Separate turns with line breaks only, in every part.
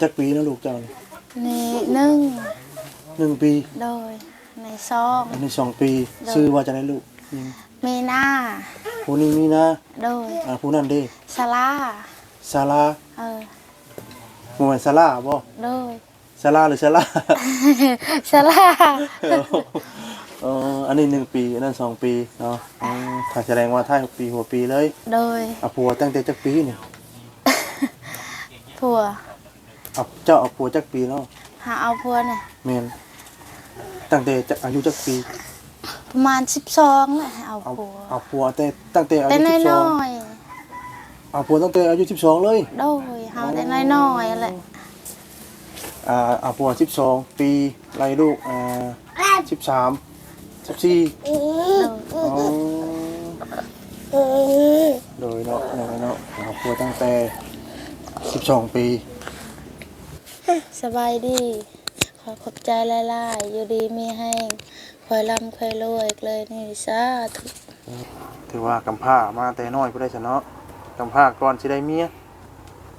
จักปีนะลูกเจ้านี่
นี่หนึ่ง
หนึ่งปี
โดยในซอง
อันนี้สองปี ซื้อว่าจะได้ลูกยิง
มีหน้า
ผู้นี้มีนะ
โดย
อ่าผู้นั้นเด้
สลา
ศาลา
เออ
บ่แม่นศาลาบ่
โดย
ศาลาหรือศาลา
สลา
เอออันนี้หนึ่งปีอันนั้นสองปีเนาะอืมถ้าแสดงว่าท้ายหกปีหัวปีเลย
โดย
เอาผัวตั้งแต่จักปีเนี่ย
ผัว
เอาเจ้าเอาผัวจักปีเนาะ
หาเอาผัวเนี่ย
แม่นตั้งแต่จะอายุจักปี
ประมาณสิบสองแหละเอา
เอา
ผัว
เอาผัวแต่ตั้งแต่อา
แต่
ยุสิบส
น้
อง
อย
เอาผัวตั้งแต่อายุสิบสองเลย
ๆโดยเฮาแต่น้อยๆแหละ
อ่าเอาผัวสิบสองปีไล่ลูกอ่าสิบสามสิบสี่
โดย
อ๋อโดยเนาะโดยเนาะเอาผัวตั้งแต่สิบสองปี
สบายดี ขอขอบใจหลายๆอยู่ดีมีให้คอยร่ำคอยรวยเลยนี่สาธุ
ถือว่ากำพร้ามาแต่น้อยผู้ได้ชนะกำพร้าก่อนสิได้เมีย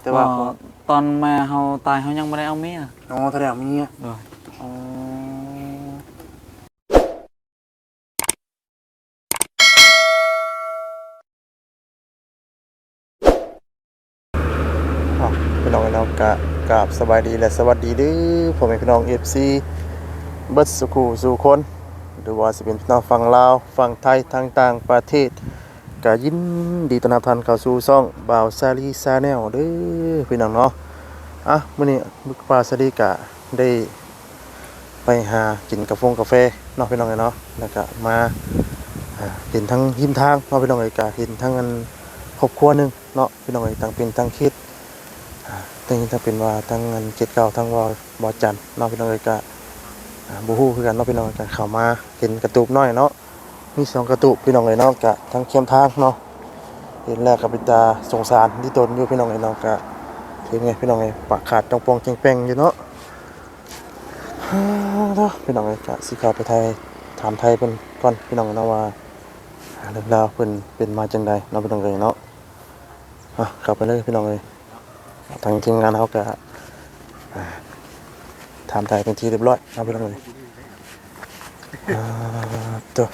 แต่ว่า
ก็ตอนมาเฮาตายเฮายังบ่ได้เอาเมีย
น้องแสดงเมีย
โดย
อ๋ออ้าวพี่น้องเรากะ กราบสบายดีและสวัสดีด้อผมเป็นพี่น้อง FC เบิดสุขูสู่คนหรือว่าสิเป็นพี่น้องฝั่งลาวฝั่งไทยทางต่างประเทศก็ยินดีต้อนรับท่านเข้าสู่ช่องบ่าวซาลีซาแนลเด้อพี่น้องเนาะอะมื้อนี้บุกป่าซาลีกะได้ไปหากินกาแฟกาแฟเนาะพี่น้องเอ้ยเนาะแล้วก็มาเห็นทั้งหิมทางเนาะพี่น้องเอ้ยกะเห็นทั้งอันครอบครัวหนึงเนาะพี่น้องเอ้ยต่างเป็นต่างคิด อ่าทั้งทั้งเป็นว่าทั้งอันเจ็ดเก่าทั้งว่าบ่จันนาะพี่น้องเอ้ยกะอ่าบูฮู้คือกันนาะพี่น้องกันเข้ามาเห็นกระตูบน้อยเนาะมีสองกระตูบพี่น้องเลยเนาะกะทั้งเข้มทางเนาะเห็นแรกกับปิตาสงสารที่ตนอยู่พี่น้องเลยเนาะกะเห็นไงพี่น้องเลยปากขาดจองปองเจงแปงอยู่เนาะฮ่าเนาะพี่น้องเลยกะสิขาไปไทยถามไทยเพิ่นก่อนพี่น้องเนาะว่าอ่าเรื่องราวเพิ่นเป็นมาจังใดเนาะพี่น้องเลยเนาะอะข้าไปเลยพี่น้องเลย ทางทีมงานเขากะถามไทยเป็นที่เรียบร้อยเอาไปลงเลยอ่าตัว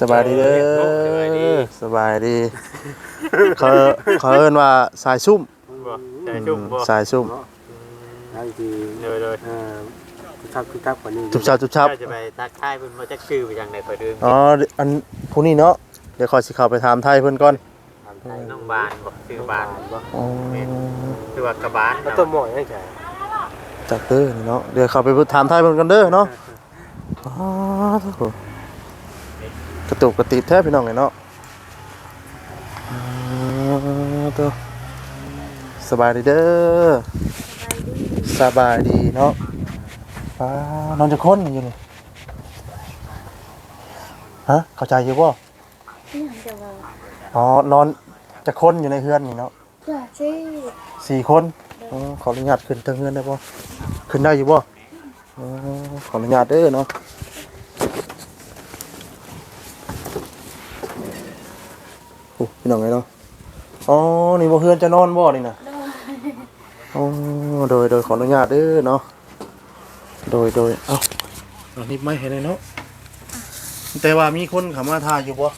สบายดีเด้อสบายดีเขาเขาเอิ้นว่าสายซุ่ม
ใจชุ่มบ่
สายซุ่ม
ได้ทีเลยเลยเออคือทักคือทักกว่านี้
จุบชับจุบชับ
จะไปทักทายเพิ่นมาจักชื่อไปจังได๋ข่อยดื่ม
อ๋ออันผู้นี้เนาะ เดี๋ยวขอยสิเข้าไปถามไทยเพิ่นก่อน
น้องบานบ่ชื่อบานบ่
อ๋อ
คือว่ากระบาน
ต้นหมอยให้ใจ
จักเด้อนี่เนาะเดี๋ยวเข้าไปถามไทยเพิ่นกันเด้อเนาะอ๋อโถ่กระตุกกระติดแท้พี่น้องเลยเนาะอ่าตัวสบายดีเด้อสบายดีเนาะป้านอนจะค้นอยู่นี่ฮะเข้าใจอยู่ป่ะ
นี่จะว่า
อ๋อนอนจะค้นอยู่ในเฮือนนี่เนาะ
เพื่อสิ
สี่คนอ๋อขออนุญาตขึ้นทางเฮือนได้ป่ะขึ้นได้อยู่ป่ะอ๋อขออนุญาตเด้อเนาะโอ้พี่น้องไงเนาะอ๋อนี่บ่เฮือนจะนอนบ่นี่นะอ๋อโดยโดยขออนุญาตเด้อเนาะโดยโดยเอ้าอันนี้ไม่เห็นเลยเนาะแต่ว่ามีคนเขามาถ่ายอยู่ปะ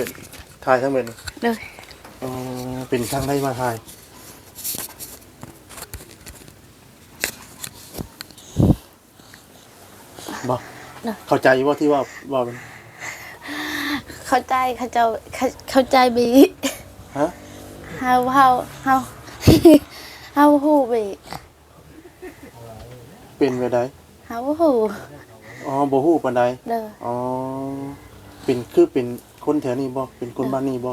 เป็นถ่ายทั้งเป็น
โดย
อ๋อเป็นทางได้มาถ่ายบ่เข้าใจว่าที่ว่าว่าเป็น
เข้าใจเขาเจ้าเข้าเข้าใจบี
ฮะ
เฮาเฮาเฮา เฮาฮู้บี
เป็นไปได้
เฮาฮู้
อ๋อบ่ฮู้ปานใด
เด้อ
อ๋อเป็นคือเป็น คนแถวนี้บ่เป็นคนบ้านนี้บ่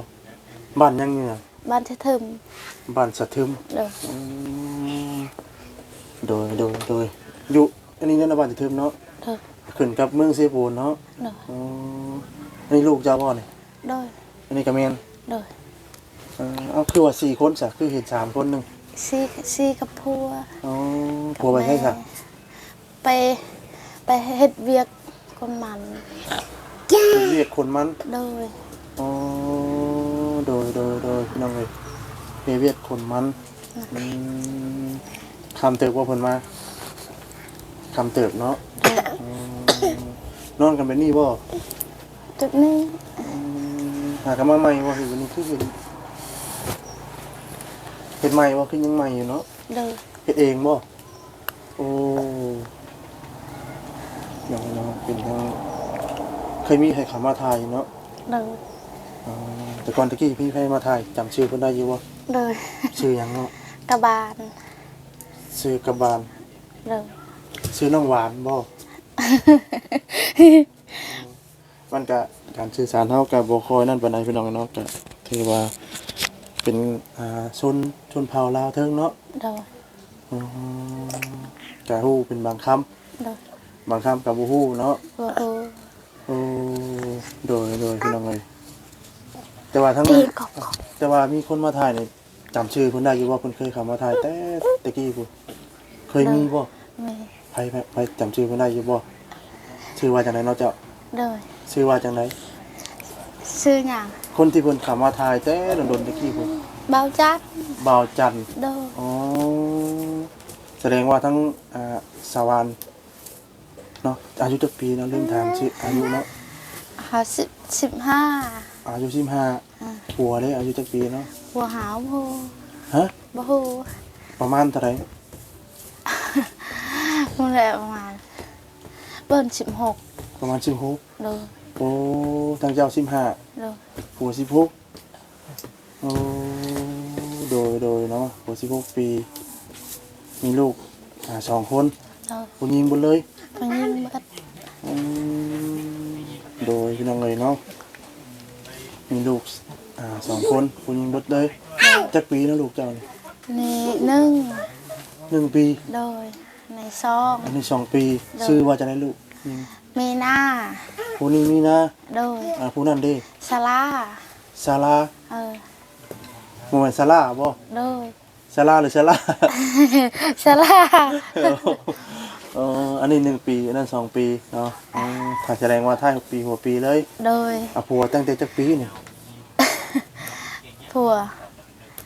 บ้านยังเนี่ย
บ้านเททึม
บ้านสะทึม
เด้อ
อืมโดยโดยโดยอยู่อันนี้เนี่ยนะบ้านจะทึมเนาะ
เด้อ
ขึ้นกับเมืองเซปูนเนาะ
เด้อ
อ๋ออันนี้ลูกเจ้าพ่อนี่
เด้อ
อันนี้กระเมน
เด้อ
เออเอาคือว่าสี่คนสะคือเห็นสามคนหนึ่ง
ซีซีกับพัว
อ๋อผัวไปใช่ค่ะ
ไปไปเฮ็ดเวียกคนมัน
เรียกคนมัน
โดย
อ๋อโดยโดยพี่น้องเลยเมเวียดคนมันอืมคำเติบว่าเพิ่นมาคำเติบเนาะอืมนอนกันเป็นนี่บ่
จุดนี้
อืมหากันมาใหม่บ่คือวันนี้คือเห็นเฮ็ดใหม่บ่คือยังใหม่อยู่เนาะ
โดย
เฮ็ดเองบ่ โอ้ยังเนาะเป็นทาง เคยมีใครเข้ามาถ่ายอยู่เนาะ
โดย
อ๋อแต่ก่อนตะกี้พี่ให้มาถ่ายจำชื่อเพิ่นได้อยู่บ่
โดย
ชื่อหยังเนาะ
กระบาล
ชื่อกระบาล
โดย
ชื่อน้องหวานบ่ มันก็การสื่อสารเฮากับบ่ค่อยนั่นปานใดพี่น้องเนาะก็ถือว่าเป็นอ่าชนชนเผ่าลาวเทิงเนาะ
โดย
อืมก็ฮู้เป็นบางคำ
โดย
บางคำก็บ่ฮู้เนาะ
โอ้โห
โอ้ โดยโดยพี่น้องเอ้ยแต่ว่าทั้ง
ตีกบ
แต่ว่ามีคนมาถ่ายนี่จำชื่อเพิ่นได้อยู่ว่าเพิ่นเคยเข้ามาถ่ายแต่ตะกี้พุ่นเคยมีบ่
มี
ไผไผไผจำชื่อเพิ่นได้อยู่บ่ชื่อว่าจังไดเนาะเจ้า
โดย
ชื่อว่าจังได
ซื้อหยัง
คนที่เพิ่นเข้ามาถ่ายแต่โดนๆตะกี้พุ่น
เบาจัด
บ่าวจันทร์
โดย
อ๋อแสดงว่าทั้งอ่าสาวานเนาะอายุจักปีเนาะลืมถามชื่ออายุเนาะ
หาสิบสิบห้า
อายุ
อ่า
15ผัวเด้อายุจักปีเนาะ
หัวหาวโห
ฮะ
บ่ฮู้
ประมาณเท่าไหร่
มันแหละประมาณเบิ้นสิบหก
ประมาณ16
โดย
โอ้ทางเจ้า15
โดย
ผัว16โอ้โดยโดยเนาะผัว16ปี มีลูกอ่าสองคน
โดย
ผู้หญิงหมดเลย
มันยิงเบิด
อืม โดยพี่น้องเลยเนาะมีลูกอ่าสองคนผู้หญิงหมดเลยจักปีนะลูกเจ้านี่
นี่หนึ่ง
หนึ่งปี
โดยในซอง
อันนี้สองปีซื้อว่าจะได้ลูกยิง
มีหน้า
ผู้นี้มีนะ
โดย
อ่าผู้นั้นเด้
สลา
ซาลา
เออ
โมเมนซาลาบ่
โดย
ซาลาหรือซาลา
สลา
เอออันนี้หนึ่งปี อันนั้นสองปีเนาะอืมถ้าแสดงว่าท้ายหกปีหัวปีเลย
โดย
เอาผัวตั้งแต่จักปีเนี่ย
ผัว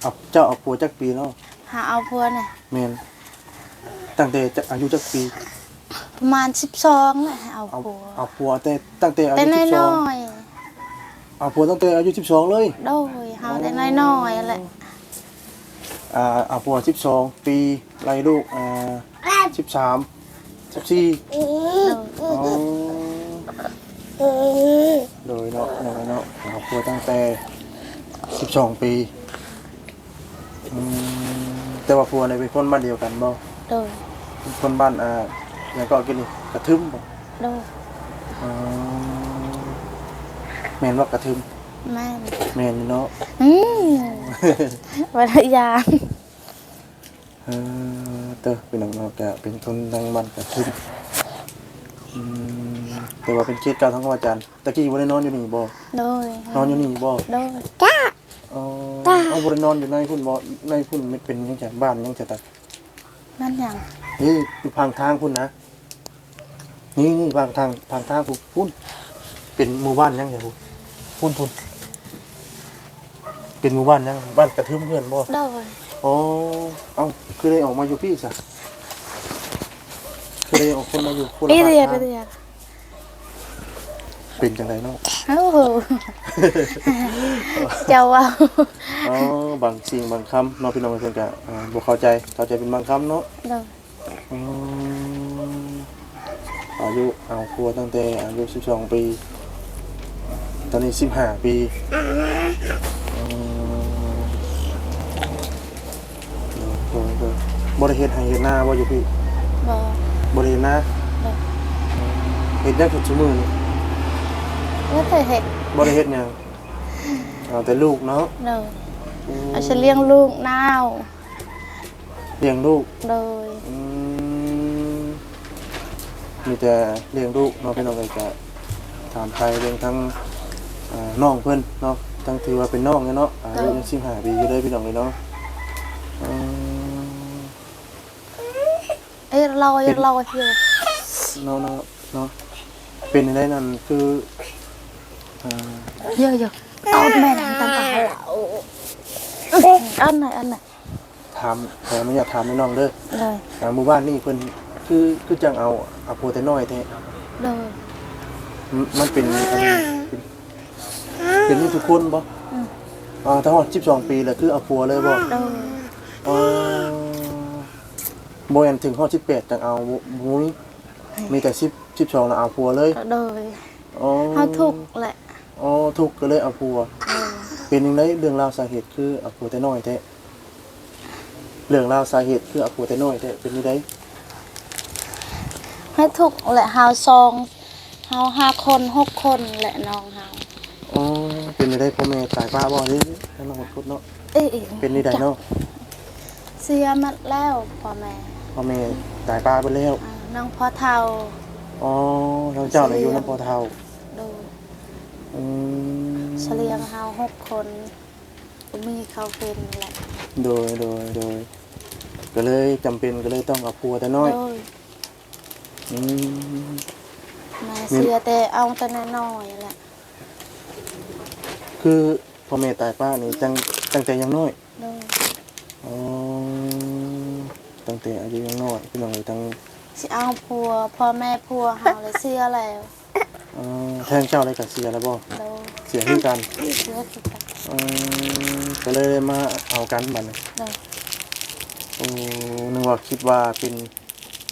เอาเจ้าเอาผัวจักปีเนาะ
หาเอาผัวเนี่ย
แมนตั้งแต่จะอายุจักปี
ประมาณสิบสองเลยเอา
เอา
ผัว
เอาผัวแต่ตั้งแต่อา
แต่
ยุ
น้
สิบส
อ
อง
ย
เอาผัวตั้งแต่อายุสิบสองเลย
ๆโดยเฮาแต่น้อยๆแหละ
อ่าเอาผัวสิบสองปีไล่ลูกอ่าสิบสาม สิบสี่
โดย
อ๋อโดยเนาะโดยเนาะเอาผัวตั้งแต่สิบสองปีอืมแต่ว่าผัวในยเป็นคนบ้านเดียวกันบ่
โดย
เป็นคนบ้านอ่าอย่างก็กินนี่กระทึมบ่
โดย
อ๋อแม่นว่ากระทึม
แม่น
แม่นอยู่เนาะ
อืมวัทยาน
เออ เตอเป็นน้องๆกะเป็นคนดังบ้านกระทึมอืมแต่ว่าเป็นเขตเก่าทั้งอาจารย์ตะกี้บ่ได้นอนอยู่นี่บ่
โดย
นอนอยู่นี่บ่
โดยจ้า
อ๋อเอาบ่ได้นอนอยู่ในพุ่นบ่ในพุ่นไม่เป็นหยังจากบ้านหยังจะตะ
นั่นหยัง
นี่อยู่พังทางพุ่นนะนี่นี่พังทางพังทางพุ่นพุ่นเป็นหมู่บ้านหยังไงพุ่นพุ่นพุ่นเป็นหมู่บ้านหยังบ้านกระทึมเพื่อนบ่
โดย
อ๋อ เอ้าคือได้ออกมาอยู่พี่สะคือได้ออกคนมาอยู่คนละ
อีเดีย
ภาค
อีเดีย
เป็นจังไรเนาะ
โอ้โหเจ้าว่า
อ๋อบางสิ่งบางคำเนาะพี่น้องเพื่อนกะอ่าบ่เข้าใจเข้าใจเป็นบางคำเนาะ
โดย
อืมอายุเอาครัวตั้งแต่อายุ12 ปี ตอนนี้ 15 ปี บ่ได้เฮ็ดให้เฮ็ดหน้าบ่อยู่พี่
บ่
บ่ได้เฮ็ดหน้า
โดย
เฮ็ดได้ทุกชั่วโมงนี่
ไม่เคยเห็น
บ่ได้เฮ็ดหยังเอาแต่ลูกเนาะ
โดยเอาฉันเลี้ยงลูกนาว
เลี้ยงลูก
โดย
อืมมีแต่เลี้ยงลูกเนาะพี่น้องก็จะถามไทยเรื่องทั้งอ่าน้องเพิ่นเนาะทั้งถือว่าเป็นน้องเนี่ยเนาะอายุยัง15ปีอยู่เลยพี่น้องเลยเนาะอืม
เอ้ยเรายังเราอยู่
เนาะเนาะเนาะเป็นได้นั่นคืออ่า
เยอะๆเอาแม่ทำตามตาเราอันไหนอันไหน
ถามแต่ไม่อยากถามน้องๆเด้อ
เลย
อ่าหมู่บ้านนี่เพิ่นคือคือจังเอาเอาโพแต่น้อยแท้
เลย
มมันเป็นอันเป็นเป็นนี่ทุกคนบ่อ่าถ้าฮอด12 ปีแล้วคือเอาผัวเลยบ่
เลย
อ๋อ บ่ยันถึงฮอด18จังเอาบ่บ่มีมีแต่10 12แล้วเอาผัวเลย
เลย
อ๋อ
เขาถูกแหละ
อ๋อทุกข์ก็เลยเอาผัว
เออ
เป็นจังไดเรื่องราวสาเหตุคือเอาผัวแต่น้อยแท้เรื่องราวสาเหตุคือเอาผัวแต่น้อยแท้เป็นจังได
ให้ถูกแหละเฮาซองเฮาห้าคนหกคนแหละน้องเฮา
อ๋อเป็นจังไดพ่อแม่ตายป้าบ่นี่ให้น้องพูดเนาะ
เอ้ย
เป็นจังไดเนาะ
เสียหมัดแล้วพ่อแม่
พ่อแม่ตายป้าไปแล้ว
อ่าน้องพ่อเฒ่า
อ๋อเราเจ้าน่ะอยู่นำพ่อเฒ่า
ดู
อืม
เฉลียงเฮาหกคนบ่มีเขาเป็นแหละ
โดยโดยโดยก็เลยจำเป็นก็เลยต้องเอาผัวแต่น้อย
โดย
อืม
แม่เสียแต่เอาแต่น้อยๆแหละ
คือพ่อแม่ตายป้านี่ตั้งตั้งแต่ยังน้อย
โดย
อ๋อ ตั้งแต่อายุยังน้อยพี่น้องเลยตั้ง
สิเอาผัวพ่อแม่ผัวเฮาเลยเสียแล้ว
อ๋อแทงเจ้าอะไรกับเสียแล้วบ่
โดย
เสียคือกัน
เสียคือกัน
อืมก็เลยมาเอากันบัดนี้
โดย
โอ้นึกว่าคิดว่าเป็น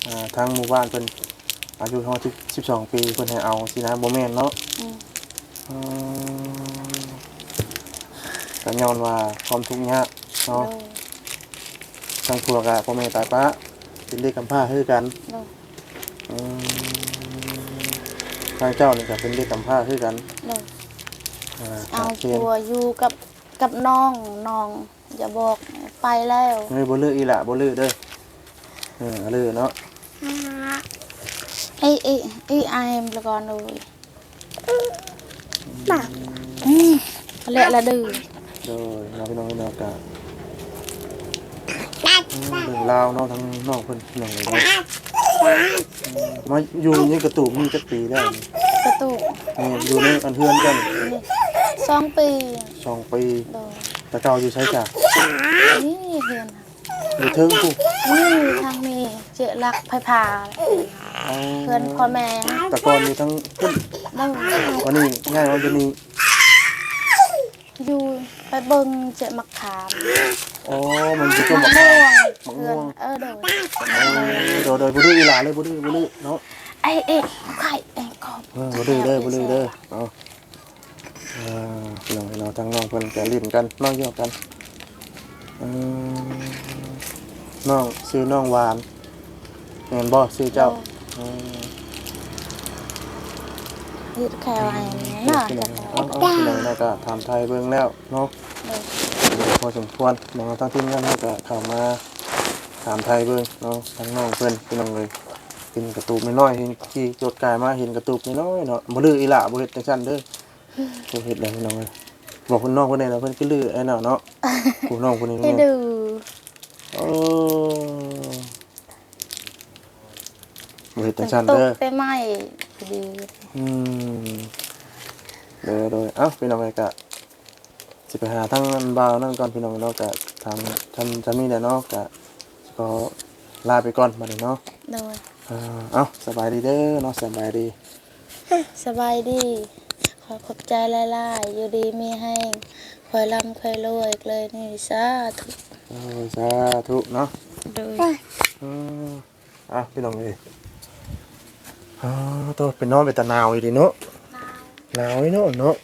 อ่าทางหมู่บ้านเพิ่นอายุเท่าที่12 ปีเพิ่นให้เอาสินะบ่แม่นเนาะ
อืม
อืมก็ย้อนว่าความทุกข์ยาก
โด
เนาะ
ย
ทางผัวกับพ่อแม่ตายปะเป็นเด็กกำพร้าคือกัน
โดย
อืมทางเจ้านี่ก็เป็นเด็กกำพร้าคือกัน
โดย
อ่า
เอา
โอเค
ผัวอยู่กับกับน้องน้อง อย่าบอกไปแล้ว
เฮ้ยบ่ลืออีหละบ่ลือเด้อเออลือเนาะ
ไอ้ไอ้ไอ้ไอมละก่อนเลยอืมเละละดื้อ
โดยเราพี่น้องพี่น้องกะเราวเนาะทั้งนองเพิ่นพี่น้องเลยเนาะมาอยู่นี่กระตูกมีจักปีแล้วนี่
กระตุก
นี่อยู่ในอันเฮือนกั
นสองปี
สองปี
โดย
แต่เก่าอยู่ใช้จ้ะ
นี่เห็น
อยู่เทิงผู้
นี่ทางนี้เจรักไผ่พา
อ๋อ
เพื่อนพ่อแม่
แต่ก่อนอยู่ทั้งพุ่น
โดย
วันนี้ง่ายว่าจะนี่
อยู่ไปเบิ่งเจมักขาม
อ๋อมันจะต้น
มะ
มะ
ม่
ขาว
งเพื่อนเออโดย
โดยโดยบุรีอีหลาเลยบุรีบุรีเนาะ
ไอ้เอ๊ะไข่ไอ้กบ
เออบุรีเด้อบุรีเด้อเอาเออน้องเราทั้งน้องเพิ่นแกลิ้นกันน้องเยอะกันเออน้องชื่อน้องหวานแม่นบ่ชื่อเจ้าเออ
ยืดแค่ไว้
เออ
น่ะ
พี่น้
จะ
อง
แค่
เอาเอาพี่น้องน่าก็ถามไทยเบิ่งแล้วเนาะพอสมควรน้องทั้งทีมงานเราก็เข้ามาถามไทยเบิ่งเนาะทั้งน้องเพิ่นพี่น้องเลยเห็นกระตูบน้อยๆเห็นขี่รถกายมาเห็นกระตูบน้อยๆเนาะบ่ลืออีหล่ะบ่เฮ็ดจังซั่นเด้อบ่เฮ็ดแล้วพี่น้องเอ้ยบอกเพิ่นน้องเพิ่นได้แล้วเพิ่นก็ลือไอ้น่ะเนาะผู้น้องผู้นี้
ให้
เนาะ
ดู
โอ้ บ่เฮ็ดจังซั่น
ตก
เด้อ
ไปไหมดี
อืมเด้อโดยเอ้าพี่น้องเอ้ยก็สิไปหาทั้งอันบ่าวนั่นก่อนพี่น้องเนาะก็ทางท่านจะมีแหละเนาะก็ก็ลาไปก่อนบัดนี้เนาะ
โดย
อ่าเอ้าสบายดีเด้อเนาะสบายดี
สบายดี ขอขอบใจหลายๆอยู่ดีมีให้คอยร่ำคอยรวยเลยนี่สาธุ
โอ้ยสาธุเนาะ
โดย
อืมอะพี่น้องเอ้ย อ๋อตัวเป็นนอนเป็นตะหนาวอีดีเนาะหนาวอีเนาะเนาะ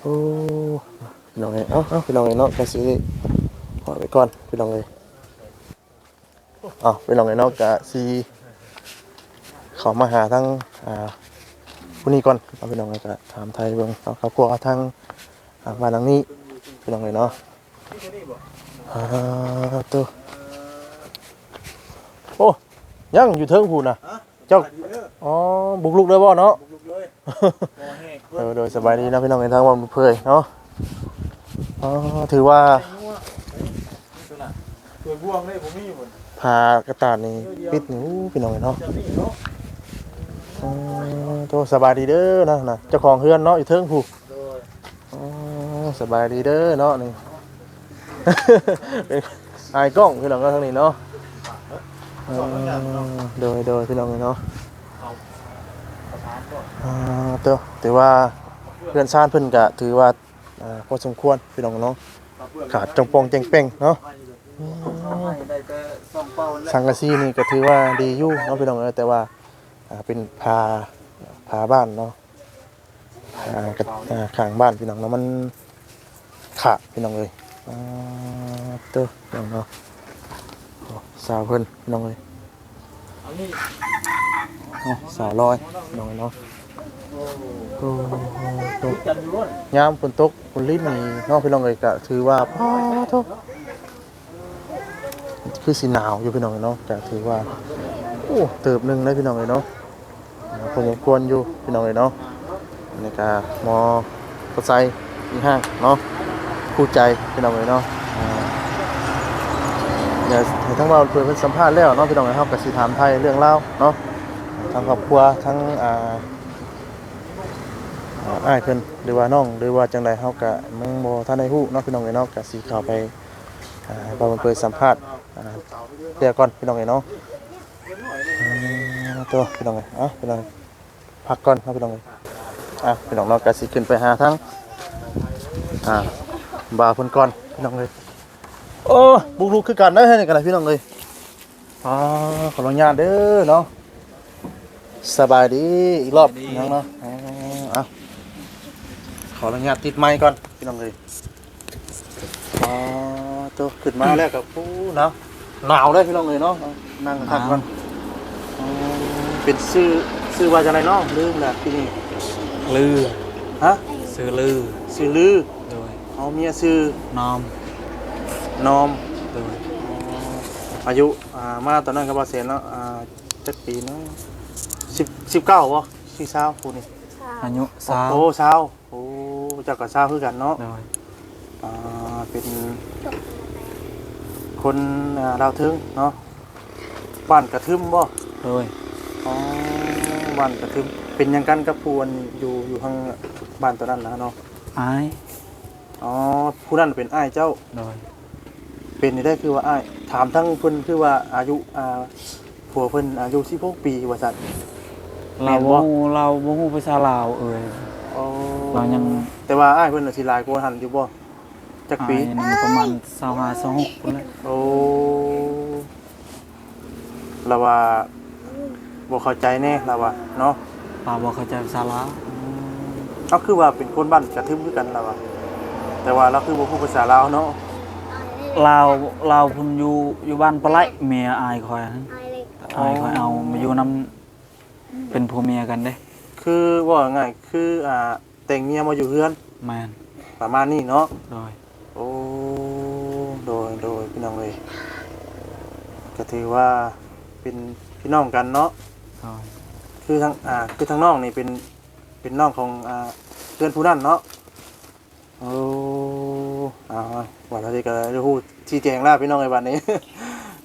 โอ้พี่น้องเอ้ยเอ้าเอ้าพี่น้องเอ้ยเนาะก็สิขอไปก่อนพี่น้องเอ้ยเอ้าพี่น้องเอ้ยเนาะก็สิเขามาหาทั้งอ่าผู้นี้ก่อนเอาพี่น้องเอ้ยก็ถามไทยเบิ่งเนาครอบครัวทั้งอ่าบ้านหลังนี้พี่น้องเอ้ยเนาะอ่าตัวโอ้ยังอยู่เทิงพูนนะ เจ้าอ๋อบุกลุกเลยบ่เนาะเออโดยสบายดีนะพี่น้องในทางวันบุเพยเนาะอ๋อถือว่า
ตัวบ่วงเลยผมมีหมด
พากระตานนี่ปิดหนูพี่น้องเนาะอ๋อตัวสบายดีเด้อนะนะเจ้าของเฮือนเนาะอยู่เทิงพูอ๋อสบายดีเด้อเนาะนี่เป็นอายกล้องพี่น้องก็ทางนี้เนาะ เออโดยโดยพี่น้องเนาะอ่าเตัวถือว่าเพื่อนชาติเพิ่นก็ถือว่าอ่าพอสมควรพี่น้องเนาะขาดจงโปงเจงเป้งเนาะ
ได้แต่สองเป้าแล้ว
สังกะสีนี่ก็ถือว่าดีอยู่เนาะพี่น้องเอ้ยแต่ว่าอ่าเป็นพาพาบ้านเนาะอ่ากระอ่าข้างบ้านพี่น้องเนาะมันขาดพี่น้องเอ้ยอ่าเตัวพี่น้องเนาะโอ้ สาวเพิ่นน้องเอ้ยสาวลอยน้องเอ้ยเนาะโอ้โหโอ้ยามฝนตกฝนลิ้นนี่เนาะพี่น้องเอ้ยก็ถือว่าพอโทษคือสีหนาวอยู่พี่น้องเนาะแต่ถือว่าโอ้เติบหนึ่งเลยพี่น้องเลยเนาะอ่าผมควรอยู่พี่น้องเลยเนาะในการมอเข้าใจมีห้างเนาะคู่ใจพี่น้องเลยเนาะ ทั้งเราเปิดเป็นสัมภาษณ์แล้วเนาะพี่น้องเลยเฮากับสีถามไทยเรื่องเล่าเนาะทั้งครอบครัวทั้งอ่าอ้ายเพิ่นหรือว่าน้องหรือว่าจังไดเฮาก็มึงบ่ทันได้ฮู้เนาะพี่น้องเลยเนาะก็สิเข้าไปอ่าบ่เปิดสัมภาษณ์อ่าเดี๋ยวก่อนพี่น้องเอ๋ยเนาะตัวพี่น้องเอ๋ยอะพี่น้องพักก่อนนะพี่น้องเอ๋ยอะพี่น้องเราะกะสิขึ้นไปหาทั้งอ่าบ่าร์เพิ่นก่อนพี่น้องเอ๋ย โอ้บุกลุกคือกันได้อเฮ้ยนี่กันนะพี่น้องเอ๋ยอ่าขออนุญาตเด้อเนาะสบายดีอีกรอบน้องเนาะอ่าอะขออนุญาตติดไมค์ก่อนพี่น้องเอ๋ยอ๋อตัวขึ้นมาแล้วกับผู้เนาะหนาวเลยพี่น้องเลยเนาะเอานั่งทักกันอ๋อเป็นชื่อชื่อว่าจะไรเนาะลืมแหละที่นี่
ลือ
ฮะ
ซื้อลือ
ชื่อลือ
โดย
เอาเมียชื่อ
น้อม
นอม
โดย
อ๋ออายุอ่ามาตอนนั้นกับบาเซนเนาะอ่าเจ็ดปีเนาะสิบสิบเก้าวะสี่สาวคูนี่
อายุสาว
โอ้สาวโอ้เจ้ากับสาวคือกันเนาะ
โดย
อ่าเป็น คนอ่าดาวทึงเนาะบ้านกระทึมบ่
โดย
อ๋อบ้านกระทึมเป็นหยังกันกับผู้อันอยู่อยู่ข้างบ้านตัวนั้นนะเนาะ
อาย
อ๋อผู้นั้นเป็นอ้ายเจ้า
โดย
เป็นนี่ได้คือว่าอ้ายถามทั้งเพิ่นคือว่าอายุอ่าผัวเพิ่นอายุ16ปีว่าซั่น แม่
เรา
นบ่
บ่ฮู้เราบ่ฮู้ภาษาลาวเอ่ย
อ๋อ
เรายัง
แต่ว่าอ้ายเพิ่นน่ะสิหลายกว่าหันอยู่บ่จัก
อาย
ปี
นี่ประมาณ25 26พุ่นแหละ
โอ้เราว่าบ่เข้าใจแน่เราว่าเนาะ
เราบ่เข้าใจภาษาลาว
เขาคือว่าเป็นคนบ้านกระทึมคือกันเราอะแต่ว่าเราคือบ่พูดภาษาลาวเนาะ
ลาวลาวเพุ่นอยู่อยู่บ้านปะไลเมียอายคอยนั้นอายคอยเอามาอยู่นํเป็นผัวเมียกันเด้
คือว่าง่ายคืออ่าแต่งเมียมาอยู่เฮือน
แม่น
ประมาณนี้เนาะ
โดย
โอ้โดยโดยพี่น้องเลยก็ถือว่าเป็นพี่น้องกันเนาะ
โดย
คือทั้งอ่าคือทั้งน้องนี่เป็นเป็นน้องของอ่าเพื่อนผู้นั้นเนาะ โอ้อ่าวันนี้ก็จะพูดชี้แจงแล้วพี่น้องในวันนี้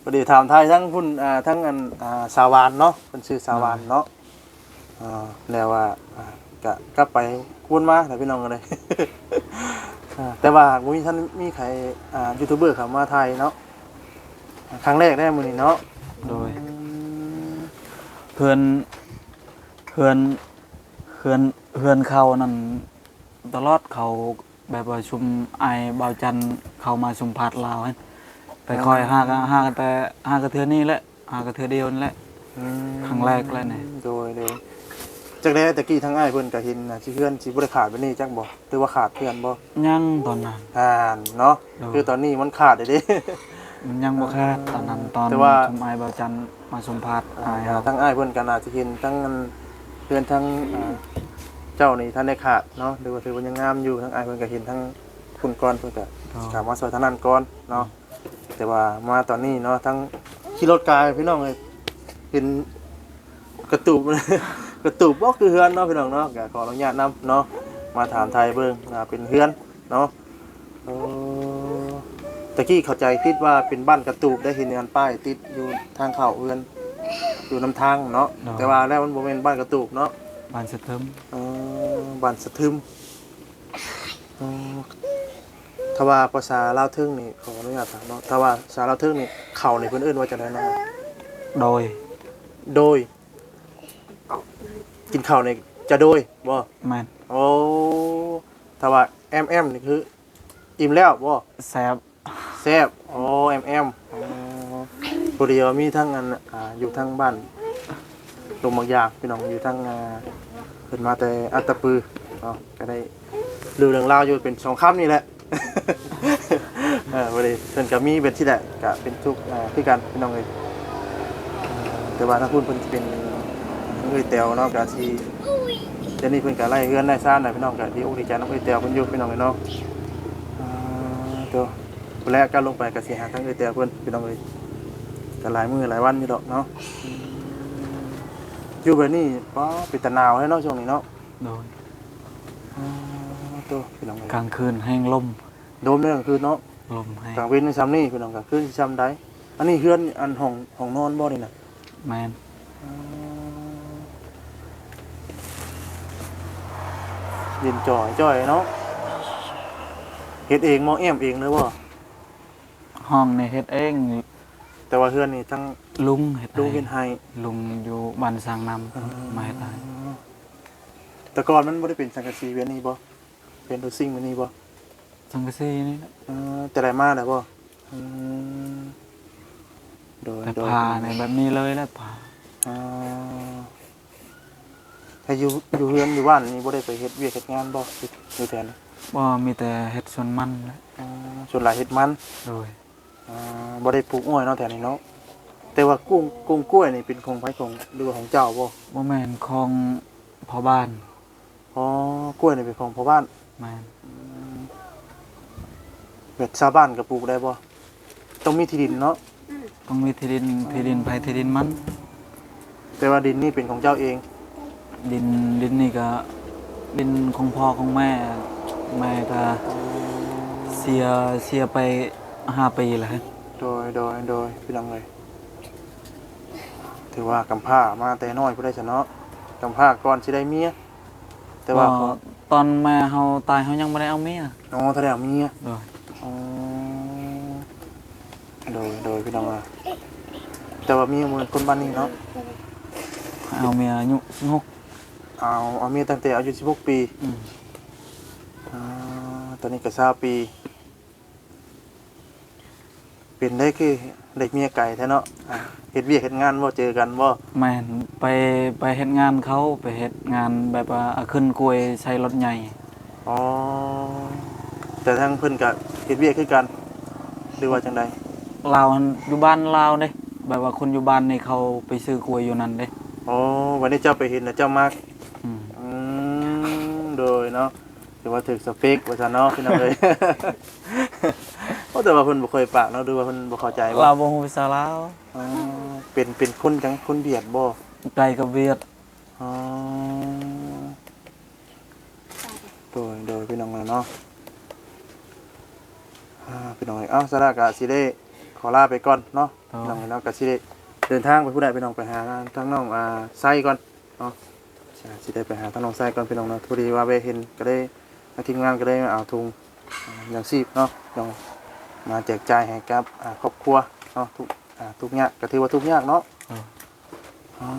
พอดีถามไทยทั้งพุ่นอ่าทั้งอันอ่าสาวานเนาะเป็นชื่อสาวานเนาะอ่าแล้วว่าอ่ากะกลับไปคูนมาแต่พี่น้องกันเลยแต่ว่าหากมีท่านมีใครอ่ายูทูบเบอร์เข้ามาไทยเนาะครั้งแรกได้มือนี้เนาะ
โดย เพื่อนเพื่อนเพื่อนเพื่อนเขานั่นตลอดเขา แบบว่าชุมไอายเบาจันทร์เขามาชุมพัดลาวให้ไปคอยหากันหากันแต่หากระเทือนี่แหละหากระเทือเดียวนี่แหละ
อืม
ครั้งแรกเลยเนี่ย
โดยโดยจากได้ตะกี้ทั้งอ้ายเพิ่นก็เห็นน่ะสิเพื่อนสิบ่ได้ขาดไปนี่จักบ่หรือว่าขาดเพื่อนบ่
ยังตอนนั้น
อ่านเนาะ
โดย
คือตอนนี้มันขาดเลยเด้
มันยังบ่คาดตอนนั้นตอน
แต่ว่า
ชุมไอายเบาจันทร์มาชุมพัด
อ่า
อายเขา
ทั้งอ้ายเพิ่นก็น่าสิเห็นทั้งอันเพื่อนทั้งอ่า เจ้านี่ท่านได้ขาดเนาะหรือว่าถือว่ายังงามอยู่ทั้งอ้ายเพิ่นก็เห็นทั้งคุณก่อนเพิ่นก็กลับมาสวยทางนั้นก่อนเนาะแต่ว่ามาตอนนี้เนาะทั้งขี่รถกายพี่น้องเอ้ยเป็นกระตูบกระตูบบ่คือเฮือนเนาะพี่น้องเนาะก็ขออนุญาตนํเนาะมาถามไทยเบิ่งอ่าเป็นเฮือนเนาะโอ้ตะกี้เข้าใจคิดว่าเป็นบ้านกระตูบได้เห็นอันป้ายติดอยู่ทางเข้าเฮือนอยู่นำทางเนาะแต่ว่าแล้วมันบ่แม่นบ้านกระตูบเนาะ
บ้านสะเทิม
เออบ้านสะทึมเออถ้าว่าภาษาลาวเทึ่งนี่ขออนุญาตถามเนาะถ้าว่าภาษาลาวเทึ่งนี่เข้านี่เพิ่นเอิ้นว่าจังไดเนาะ
โดย
โดย กินข้าวนี่จะโดยบ่
แม่น
โอ้ถ้าว่าแอมแอมนี่คืออิ่มแล้วบ่
แซ่บ
แซ่บโอ้แอมแอมอ๋อพอดีว่ามีทั้งอันอ่าอยู่ทั้งบ้าน ลงบางอย่างพี่น้องอยู่ทั้งอ่าเพิ่นมาแต่อัตตปือเนาะก็ได้ลือเรื่องราวอยู่เป็นสองคำนี่แหละเออพอดีเพิ่นก็มีเป็นที่แหละก็เป็นทุกอ่าคือกันพี่น้องเอ้ยแต่ว่าถ้าพูดเพิ่นสิเป็นเอ้ยแตวเนาะก็สิเดี๋ยวนี้เพิ่นก็ไล่เฮือนไล่ซ่านน่ะพี่น้องก็ดีอกดีใจน้องเอ้ยแตวเพิ่นอยู่พี่น้องเอ้ยเนาะอ่าตัวแรกก็ลงไปกับเสียหาทั้งเอเตียวเพื่อนพี่น้องเลยกันหลายมือหลายวันอยู่ดอกเนาะ อยู่แบบนี้ก็เป็นตะหนาวแล้วเนาะช่วงนี้เนาะ
โดย
อ่าตัวพี่น้องเลย
กลางคืนแห้งลม
โดมเนี่ยกลางคืนเนาะ
ลมแห้ง
กลางเว้นในซ้ำนี่พี่น้องกลางคืนซ้ำได้อันนี้เพื่อนอันห้องห้องนอนบ่นี่นะ
แม่น
เย็นจ่อยจ่อยเนาะเฮ็ดเองมองแอมเองเลยบ่
ห้องนี่เฮ็ดเอง
แต่ว่าเพื่อนนี่ทั้ง
ลุงเฮ็ด
ลูก
ให้
เฮ็ดให้
ลุงอยู่บ้านสร้างน้ำมาเฮ็ดให้
แต่ก่อนมันบ่ได้เป็นสังกะสีเวียนนี่บ่เป็นดูซิ่งเวียนนี่บ่
สังกะสีนี่นะ
เออจะได้มาได้บ่อืมโดย
แต่
โดย
พาในแบบนี้เลยแหล้วพา
อ่าถ้าอยู่อยู่เฮือนอยู่บ้านนี่บ่ได้ไปเฮ็ดเวียกเฮ็ดงานบ่อยู่อยู่แถวนี้
บ่มีแต่เฮ็ดสวนมันแหละ
อ่าส่วนหลายเฮ็ดมัน
โดย
อ่าบ่ได้ปลูกอ้อยเนาะแถวนี้เนาะ แต่ว่ากุ้งกุ้งกล้วยนี่เป็นของไผของหรือว่าของเจ้าบ่
บ่แม่นของพ่อบ้าน
อ๋อกล้วยนี่เป็นของพ่อบ้าน
แม่น
แบบชาวบ้านก็ปลูกได้บ่ต้องมีที่ดินเนาะ
ต้องมีที่ดินที่ดินไผที่ดินมัน
แต่ว่าดินนี่เป็นของเจ้าเอง
ดินดินนี่ก็ดินของพ่อของแม่แม่ก็เสียเสียไปห้าปีแล้วฮะ
โดยโดยโดยพี่น้องเลย ถือว่ากำพร้ามาแต่น้อยผู้ได้ชเนาะกำพร้าก่อนสิได้เมียแต่ว่า
บ่ตอนแม่เฮาตายเฮายังบ่ได้เอาเมีย
น้องทะเลเมีย
โดย
อ๋อโดยโดยพี่น้องเลยแต่ว่าเมียเหมือนคนบ้านนี้เนาะ
เอาเมียอายุ16
เอาเอาเมียตั้งแต่อายุ16ปี
อืม
อ่าตอนนี้ก็20ปี เป็นได้คือเด็กเมียไก่แท้เนาะอะเฮ็ดเวียกเฮ็ดงานบ่เจอกันบ่
แม่นไปไปเฮ็ดงานเขาไปเฮ็ดงานแบบว่าเอาขึ้นกล้วยใช้รถใหญ่
อ๋อแต่ทางเพิ่นก็เฮ็ดเวียกคือกันหรือว่าจังใด
ลาวหั่นอยู่บ้านลาวเด้แบบว่าคนอยู่บ้านนี่เขาไปซื้อกล้วยอยู่นั่นเด้
อ๋อวันนี้เจ้าไปเห็นนะเจ้ามัก
อืม
อืมโดยเนาะถือว่าถึกสเปคว่าซั่นเนาะพี่น้องเอ้ย โอ้แต่ว่าเพิ่นบ่เคยปากเนาะดูว่าเพิ่นบ่เข้าใจ
ลา
ว่า
วบ่ฮู้ภาษาลาว
อ๋อเป็นเป็นคนจังคนเบียดบ่
ไกลกับเวียด
อ๋อโดยโดยพี่น้องเนาะอ่าพี่น้องเอ้ยเอ้าสาระก็สิได้ขอลาไปก่อนเนาะพี่น้องเนาะก็สิได้เดินทางไปผู้ใดไปน้องไปหาทางน้องอ่าไส้ก่อนเนาะใช่สิได้ไปหาทางน้องไส้ก่อนพี่น้องเนาะพอดีว่าไปเห็นก็ได้ทางทีมงานก็ได้มาเอาทุงอ่าอย่างชีพเนาะน้อง มาแจกจ่ายให้กับอ่าครอบครัวเนาะทุกอ่าทุกยากก็ถือว่าทุกยากเนาะอ๋อ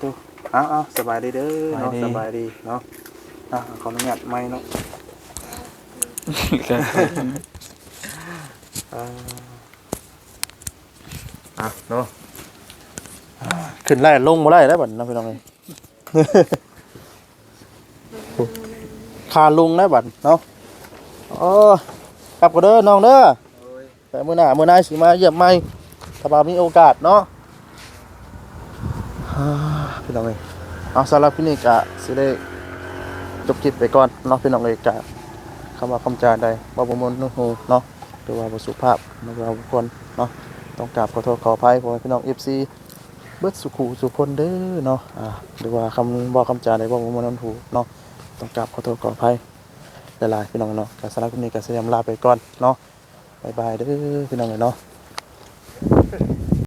ตัวเอาเอาสบายดีเด้อเนาะสบายดีเนาะอะขออนุญาตไม่เนาะอ่าอะเนาะขึ้นไล่ลงมาไล่ได้บัดนะพี่น้องเอ้ยคาลุงได้บัดเนาะโอ้กลับก็เด้อน้องเด้อ แต่มื้อหน้ามื้อหน้าสิมาเยี่ยมใหม่ถ้าบามีโอกาสเนาะพี่น้องเอยเอาสำหรับพี่นี่กะสิได้จบคลิปไปก่อนเนาะพี่น้องเอยกะคำว่าคำจาใดบ่บ่มนนุ่หูเนาะหรือว่าบ่สุภาพหรือว่าบุคคลเนาะต้องกราบขอโทษขออภัยพ่อพี่น้อง FC เบิดสุขูสุคนเด้อเนาะอ่าหรือว่าคำบอกคำจาใดบ่บ่มันถูเนาะต้องกราบขอโทษขออภัยหลายๆพี่น้องเนาะก็สำหรับคลิปนี้ก็เสียมลาไปก่อนเนาะ บายบายเด้อพี่น้องเนาะ